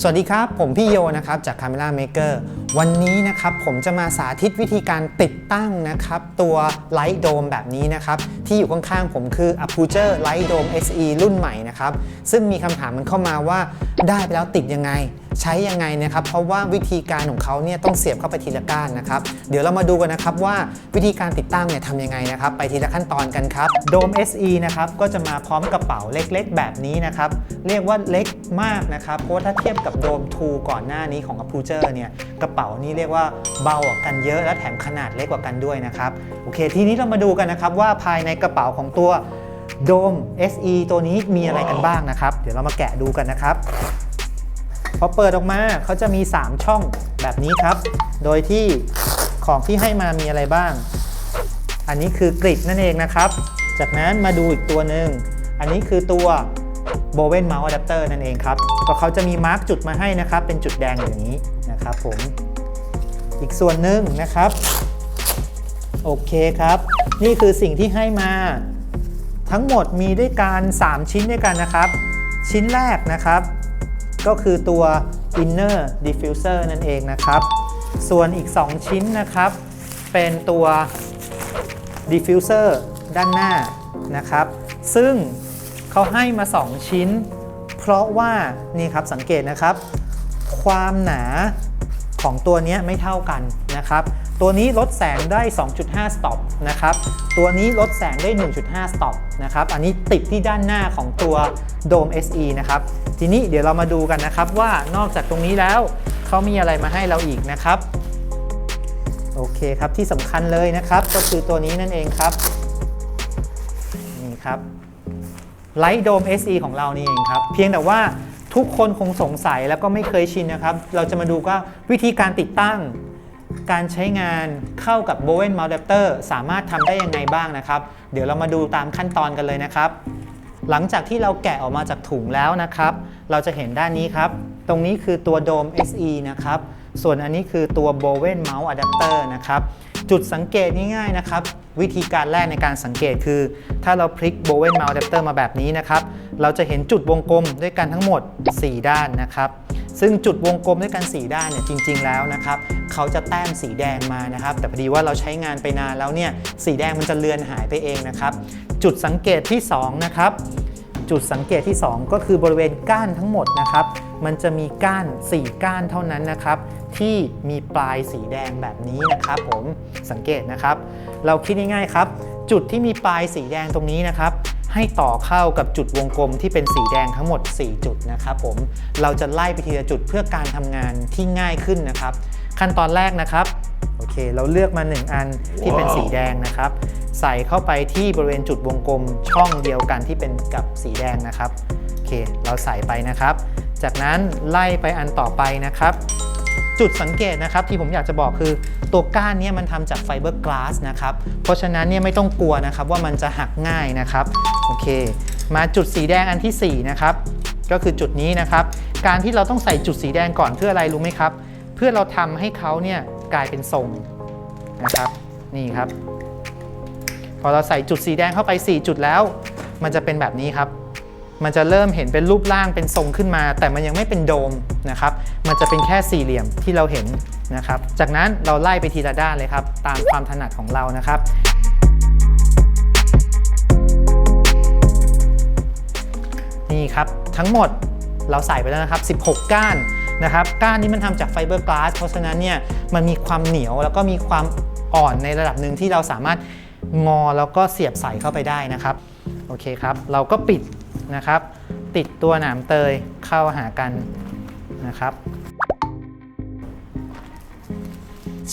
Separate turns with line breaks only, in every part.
สวัสดีครับ ผมพี่โยนะครับจาก Camera Maker วันนี้นะครับผมจะมาสาธิตวิธีการติดตั้งนะครับตัว Light Dome แบบนี้นะครับที่อยู่ข้างๆผมคือ Aputure Light Dome SE รุ่นใหม่นะครับซึ่งมีคำถามมันเข้ามาว่าได้ไปแล้วติดยังไง ใช้ยังไงนะครับเพราะว่าวิธีการของเขาเนี่ยต้องเสียบเข้าไปทีละก้านนะครับเดี๋ยวเรามาดูกันนะครับว่าวิธีการติดตั้งเนี่ยทำยังไงนะครับไปทีละขั้นตอนกันครับ Dome SE นะครับก็จะมาพร้อมกระเป๋าเล็กๆ แบบนี้นะครับเรียกว่าเล็กมากนะครับเพราะถ้าเทียบกับ Dome 2ก่อนหน้านี้ของ Aputure เนี่ยกระเป๋านี่เรียกว่าเบากว่ากันเยอะและแถมขนาดเล็กกว่ากันด้วยนะครับโอเค ทีนี้เรามาดูกันนะครับว่าภายในกระเป๋าของตัว Dome SE ตัวนี้มีอะไรกันบ้างนะครับ เดี๋ยวเรามาแกะดูกันนะครับ พอเปิดออกมาเขาจะมี 3 ช่องแบบนี้ครับ โดยที่ของที่ให้มามีอะไรบ้าง อันนี้คือกริดนั่นเองนะครับ จากนั้นมาดูอีกตัวหนึ่ง อันนี้คือตัว b o w e n Mouse Adapter นั่นเองครับ ก็เขาจะมีมาร์กจุดมาให้นะครับ เป็นจุดแดงอย่างนี้นะครับผม อีกส่วนหนึ่งนะครับ โอเคครับ นี่คือสิ่งที่ให้มา ทั้งหมดมีด้วยกัน3ชิ้นด้วยกันนะครับ ชิ้นแรกนะครับ ก็คือตัว inner diffuser นั่นเองนะครับ ส่วนอีก 2 ชิ้นนะครับ เป็นตัว diffuser ด้านหน้านะครับ ซึ่งเขาให้มา 2 ชิ้น เพราะว่านี่ครับสังเกตนะครับ ความหนาของตัวนี้ไม่เท่ากันนะครับ ตัวนี้ลดแสงได้ 2.5 stop นะครับ ตัวนี้ลดแสงได้ 1.5 stop นะครับ อันนี้ติดที่ด้านหน้าของตัว Dome SE นะครับ ทีนี้เดี๋ยวเรามาดูกันนะครับว่านอกจากตรงนี้แล้วเขามีอะไรมาให้เราอีกนะครับ โอเคครับที่สำคัญเลยนะครับ ก็คือตัวนี้นั่นเองครับ นี่ครับ Light Dome SE ของเรานี่เองครับ เพียงแต่ว่าทุกคนคงสงสัยแล้วก็ไม่เคยชินนะครับ เราจะมาดูว่าวิธีการติดตั้ง การใช้งานเข้ากับ Bowen Mouse Adapter สามารถทำได้ยังไงบ้างนะครับ เดี๋ยวเรามาดูตามขั้นตอนกันเลยนะครับ หลังจากที่เราแกะออกมาจากถุงแล้วนะครับ เราจะเห็นด้านนี้ครับ ตรงนี้คือตัวโดม SE นะครับ ส่วนอันนี้คือตัว Bowen Mouse Adapter นะครับ จุดสังเกตง่ายๆนะครับ วิธีการแรกในการสังเกตคือ ถ้าเราพลิก Bowen Mouse Adapter มาแบบนี้นะครับ เราจะเห็นจุดวงกลมด้วยกันทั้งหมด 4 ด้านนะครับ ซึ่งจุดวงกลมด้วยกัน 4 ด้านเนี่ยจริง ๆ แล้วนะครับเขาจะแต้มสีแดงมานะครับ แต่พอดีว่าเราใช้งานไปนานแล้วเนี่ยสีแดงมันจะเลือนหายไปเองนะครับ จุดสังเกตที่ 2 นะครับ จุดสังเกตที่ 2 ก็คือบริเวณก้านทั้งหมดนะครับ มันจะมีก้าน 4 ก้านเท่านั้นนะครับ ที่มีปลายสีแดงแบบนี้นะครับ ผมสังเกตนะครับ เราคิดง่ายๆครับ จุดที่มีปลายสีแดงตรงนี้นะครับ ให้ต่อเข้ากับจุดวงกลมที่เป็นสีแดงทั้งหมด 4 จุดนะครับผมเราจะไล่ไปทีละจุดเพื่อการทำงานที่ง่ายขึ้นนะครับ ขั้นตอนแรกนะครับโอเค เราเลือกมา 1 อันที่เป็นสีแดงนะครับ ใส่เข้าไปที่บริเวณจุดวงกลมช่องเดียวกันที่เป็นกับสีแดงนะครับโอเค เราใส่ไปนะครับ จากนั้นไล่ไปอันต่อไปนะครับ จุดสังเกตนะครับที่ผมอยากจะบอกคือตัวก้านเนี้มันทำจากไฟเบอร์กลาสนะครับเพราะฉะนั้นเนี่ยไม่ต้องกลัวนะครับว่ามันจะหักง่ายนะครับโอเค มาจุดสีแดงอันที่4นะครับก็คือจุดนี้นะครับ การที่เราต้องใส่จุดสีแดงก่อนเพื่ออะไรรู้ไหมครับ เพื่อเราทำให้เขาเนี่ยกลายเป็นทรงนะครับนี่ครับ พอเราใส่จุดสีแดงเข้าไป 4 จุดแล้ว มันจะเป็นแบบนี้ครับ มันจะเริ่มเห็นเป็นรูปร่างเป็นทรงขึ้นมา แต่มันยังไม่เป็นโดมนะครับ มันจะเป็นแค่สี่เหลี่ยมที่เราเห็นนะครับ จากนั้นเราไล่ไปทีละด้านเลยครับ ตามความถนัดของเรานะครับ นี่ครับทั้งหมดเราใส่ไปแล้วนะครับ 16 ก้านนะครับก้านนี้มันทำจากไฟเบอร์กลาสเพราะฉะนั้นเนี่ยมันมีความเหนียวแล้วก็มีความอ่อนในระดับหนึ่งที่เราสามารถงอแล้วก็เสียบใส่เข้าไปได้นะครับ โอเคครับ เราก็ปิด นะครับ ติดตัวหนามเตยเข้าหากันนะครับ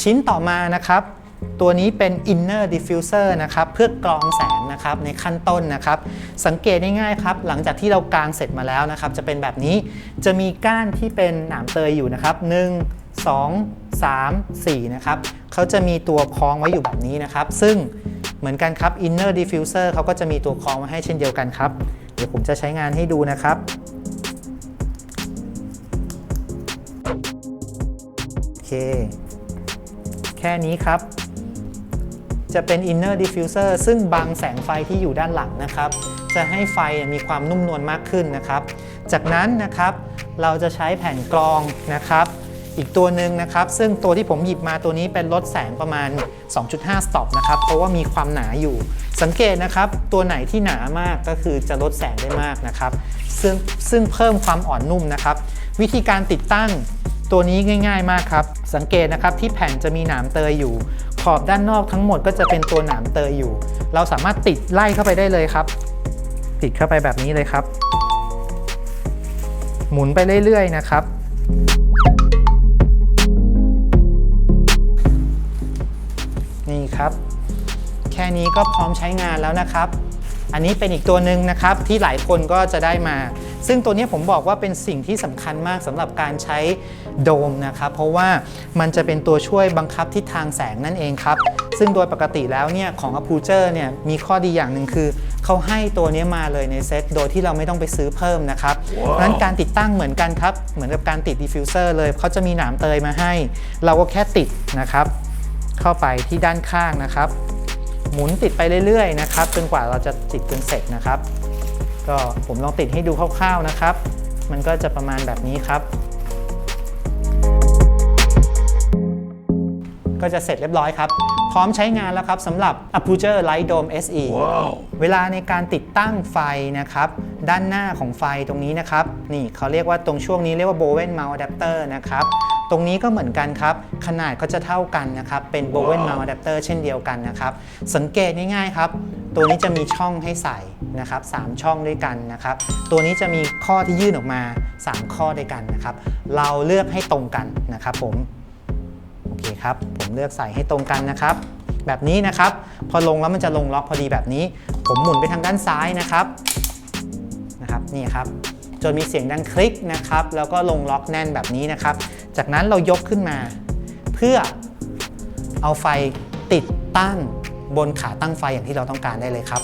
ชิ้นต่อมานะครับตัวนี้เป็น inner diffuser นะครับ เพื่อกรองแสงนะครับในขั้นต้นนะครับ สังเกตง่ายๆครับ หลังจากที่เรากางเสร็จมาแล้วนะครับ จะเป็นแบบนี้จะมีก้านที่เป็นหนามเตยอยู่นะครับ 1 2 3 4 นะครับเขาจะมีตัวคล้องไว้อยู่แบบนี้นะครับ ซึ่งเหมือนกันครับ inner diffuser เขาก็จะมีตัวคล้องไว้ให้เช่นเดียวกันครับ ดี๋ยวผมจะใช้งานให้ดูนะครับโอเค แค่นี้ครับ จะเป็น inner diffuser ซึ่งบังแสงไฟที่อยู่ด้านหลังนะครับ จะให้ไฟมีความนุ่มนวลมากขึ้นนะครับ จากนั้นนะครับเราจะใช้แผ่นกรองนะครับ อีกตัวหนึ่งนะครับ ซึ่งตัวที่ผมหยิบมาตัวนี้เป็นลดแสงประมาณ 2.5 สต็อปนะครับ เพราะว่ามีความหนาอยู่ สังเกตนะครับ ตัวไหนที่หนามากก็คือจะลดแสงได้มากนะครับ ซึ่งซึ่งเพิ่มความอ่อนนุ่มนะครับ วิธีการติดตั้งตัวนี้ง่าย ๆ มากครับ สังเกตนะครับที่แผ่นจะมีหนามเตยอยู่ ขอบด้านนอกทั้งหมดก็จะเป็นตัวหนามเตยอยู่ เราสามารถติดไล่เข้าไปได้เลยครับ ติดเข้าไปแบบนี้เลยครับ หมุนไปเรื่อยๆนะครับ นี่ครับ แค่นี้ก็พร้อมใช้งานแล้วนะครับ อันนี้เป็นอีกตัวหนึ่งนะครับที่หลายคนก็จะได้มา ซึ่งตัวนี้ผมบอกว่าเป็นสิ่งที่สำคัญมากสำหรับการใช้โดมนะครับ เพราะว่ามันจะเป็นตัวช่วยบังคับทิศทางแสงนั่นเองครับ ซึ่งโดยปกติแล้วเนี่ยของ a p u j e r เนี่ยมีข้อดีอย่างหนึ่งคือเขาให้ตัวนี้มาเลยในเซ็ตโดยที่เราไม่ต้องไปซื้อเพิ่มนะครับ เพราะฉะนั้นการติดตั้งเหมือนกันครับ เหมือนกับการติดดิฟฟิวเซอร์เลยเขาจะมีหนามเตยมาให้ เราก็แค่ติดนะครับ เข้าไปที่ด้านข้างนะครับ หมุนติดไปเรื่อยๆนะครับจนกว่าเราจะติดจนเสร็จนะครับ ก็ผมลองติดให้ดูคร่าวๆนะครับ มันก็จะประมาณแบบนี้ครับ ก็จะเสร็จเรียบร้อยครับ พร้อมใช้งานแล้วครับสำหรับ a p u j e r Light Dome SE เวลาในการติดตั้งไฟนะครับ ด้านหน้าของไฟตรงนี้นะครับ นี่เขาเรียกว่าตรงช่วงนี้เรียกว่า Bowen Mount Adapter นะครับ ตรงนี้ก็เหมือนกันครับ ขนาดก็จะเท่ากันนะครับ เป็น Bowen Mount Adapter เช่นเดียวกันนะครับ สังเกตง่ายๆครับ ตัวนี้จะมีช่องให้ใส่นะครับ3ช่องด้วยกันนะครับ ตัวนี้จะมีข้อที่ยื่นออกมา 3 ข้อด้วยกันนะครับ เราเลือกให้ตรงกันนะครับผม โอเคครับ ผมเลือกใส่ให้ตรงกันนะครับ แบบนี้นะครับ พอลงแล้วมันจะลงล็อกพอดีแบบนี้ ผมหมุนไปทางด้านซ้ายนะครับ นะครับ นี่ครับจนมีเสียงดังคลิกนะครับ แล้วก็ลงล็อกแน่นแบบนี้นะครับ จากนั้นเรายกขึ้นมา เพื่อเอาไฟติดตั้งบนขาตั้งไฟอย่างที่เราต้องการได้เลยครับ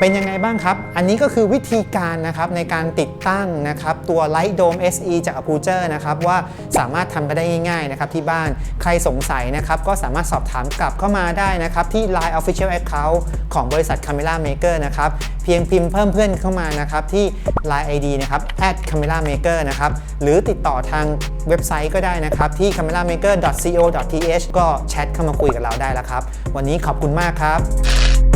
เป็นยังไงบ้างครับ อันนี้ก็คือวิธีการนะครับในการติดตั้งนะครับตัว Light Dome SE จาก a p u j e r นะครับว่าสามารถทำไปได้ง่ายๆนะครับที่บ้านใครสงสัยนะครับก็สามารถสอบถามกลับเข้ามาได้นะครับที่ Line Official Account ของบริษัท Camera Maker นะครับเพียงพิมพ์เพิ่มเพื่อนเข้ามานะครับที่ Line ID นะครับ @camera maker นะครับหรือติดต่อทางเว็บไซต์ก็ได้นะครับที่ cameramaker.co.th ก็แชทเข้ามาคุยกับเราได้แล้วครับ วันนี้ขอบคุณมากครับ